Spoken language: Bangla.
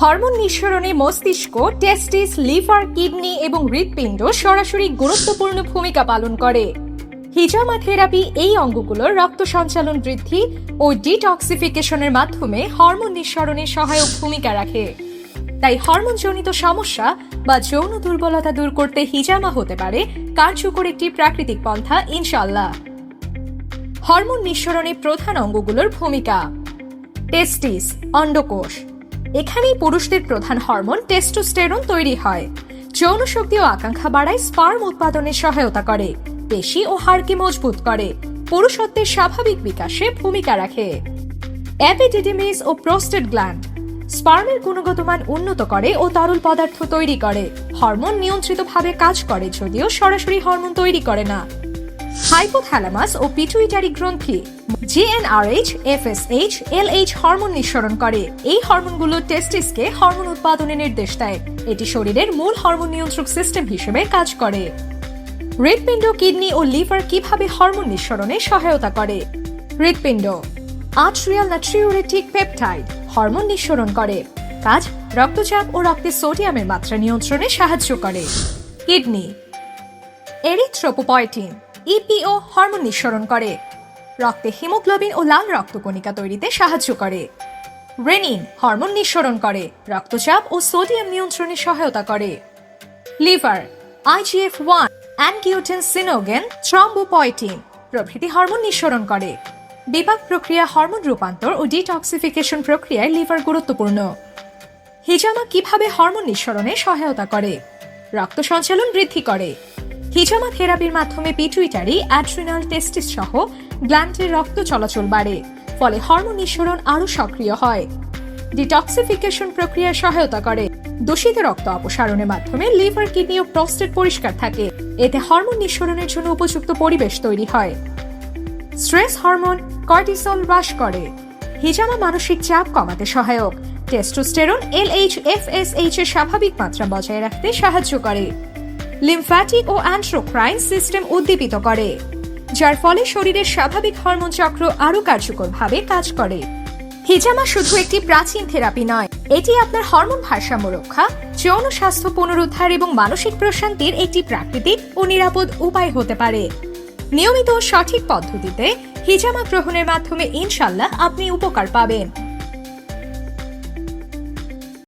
হরমোন নিঃসরণে মস্তিষ্ক টেস্টিস লিভার কিডনি এবং হৃৎপিণ্ড সরাসরি গুরুত্বপূর্ণ ভূমিকা পালন করে। হিজামা থেরাপি এই অঙ্গগুলোর রক্ত সঞ্চালন বৃদ্ধি ও ডিটক্সিফিকেশনের মাধ্যমে হরমোন নিঃসরণে সহায়ক ভূমিকা রাখে। তাই হরমোনজনিত সমস্যা বা যৌন দুর্বলতা দূর করতে হিজামা হতে পারে কার্যকর একটি প্রাকৃতিক পন্থা ইনশাল্লাহ হরমোন নিঃসরণে প্রধান অঙ্গগুলোর ভূমিকা। টেস্টিস অন্ডকোষ। এখানেই পুরুষদের প্রধান হরমোন টেস্টোস্টেরন তৈরি হয়। যৌন শক্তি ও আকাঙ্ক্ষা বাড়ায় স্পার্ম উৎপাদনে সহায়তা করে, পেশি ও হাড়কে মজবুত করে, পুরুষত্বের স্বাভাবিক বিকাশে ভূমিকা রাখে। অ্যাপিডিডিমিস ও প্রোস্টেট গ্ল্যান্ড, স্পার্মের গুণগত মান উন্নত করে ও তরল পদার্থ তৈরি করে, হরমোন নিয়ন্ত্রিতভাবে কাজ করে যদিও সরাসরি হরমোন তৈরি করে না। হাইপোথ্যালামাস ও পিটুইটারি গ্রন্থি জিএনআরএইচ এফএসএইচ এলএইচ হরমোন নিঃসরণ করে। এই হরমোনগুলো টেস্টিসকে হরমোন উৎপাদনে নির্দেশ দেয়। এটি শরীরের মূল হরমোন নিয়ন্ত্রক সিস্টেম হিসেবে কাজ করে। হৃৎপিণ্ড, কিডনি ও লিভার কীভাবে হরমোন নিঃসরণে সহায়তা করে? হৃৎপিণ্ড, আর্ট্রিয়াল নাট্রিউরেটিক পেপটাইড, হরমোন নিঃসরণ করে। কাজ, রক্তচাপ ও রক্তে সোডিয়ামের মাত্রা নিয়ন্ত্রণে সাহায্য করে। কিডনি, এরিথ্রোপোপয়টিন ইপিও হরমোন নিঃসরণ করে। রক্তে হিমোগ্লোবিন ও লাল রক্তকণিকা তৈরিতে সাহায্য করে। রেনিন হরমোন নিঃসরণ করে, রক্তচাপ ও সোডিয়াম নিয়ন্ত্রণে সহায়তা করে। Liver IGF one, angiotensinogen, thrombopoietin প্রভৃতি হরমোন নিঃসরণ করে। বিপাক প্রক্রিয়া হরমোন রূপান্তর ও ডিটক্সিফিকেশন প্রক্রিয়ায় লিভার গুরুত্বপূর্ণ। হিজামা কীভাবে হরমোন নিঃসরণে সহায়তা করে? রক্ত সঞ্চালন বৃদ্ধি করে। হিজামা থেরাপির মাধ্যমে পিটুইটারি, অ্যাড্রিনাল টেস্টিস সহ গ্ল্যান্ডের রক্ত চলাচল বাড়ে, ফলে হরমোন নিঃসরণ আরও সক্রিয় হয়। ডিটক্সিফিকেশন প্রক্রিয়ায় সহায়তা করে। দূষিত রক্ত অপসারণের মাধ্যমে লিভার, কিডনি ও প্রস্টেট পরিষ্কার থাকে। এতে হরমোন নিঃসরণের জন্য উপযুক্ত পরিবেশ তৈরি হয়। স্ট্রেস হরমোন কর্টিসল হ্রাস করে। হিজামা মানসিক চাপ কমাতে সহায়ক। টেস্টোস্টেরন, এলএইচ, এফএসএইচ এর স্বাভাবিক মাত্রা বজায় রাখতে সাহায্য করে। লিমফ্যাটিক ও অ্যান্ট্রোক্রাইন সিস্টেম উদ্দীপিত করে, যার ফলে শরীরের স্বাভাবিক হরমোন চক্র আরও কার্যকরভাবে কাজ করে। হিজামা শুধু একটি প্রাচীন থেরাপি নয়, এটি আপনার হরমোন ভারসাম্য রক্ষা, যৌন স্বাস্থ্য পুনরুদ্ধার এবং মানসিক প্রশান্তির একটি প্রাকৃতিক ও নিরাপদ উপায় হতে পারে। নিয়মিত সঠিক পদ্ধতিতে হিজামা গ্রহণের মাধ্যমে ইনশাল্লাহ আপনি উপকার পাবেন।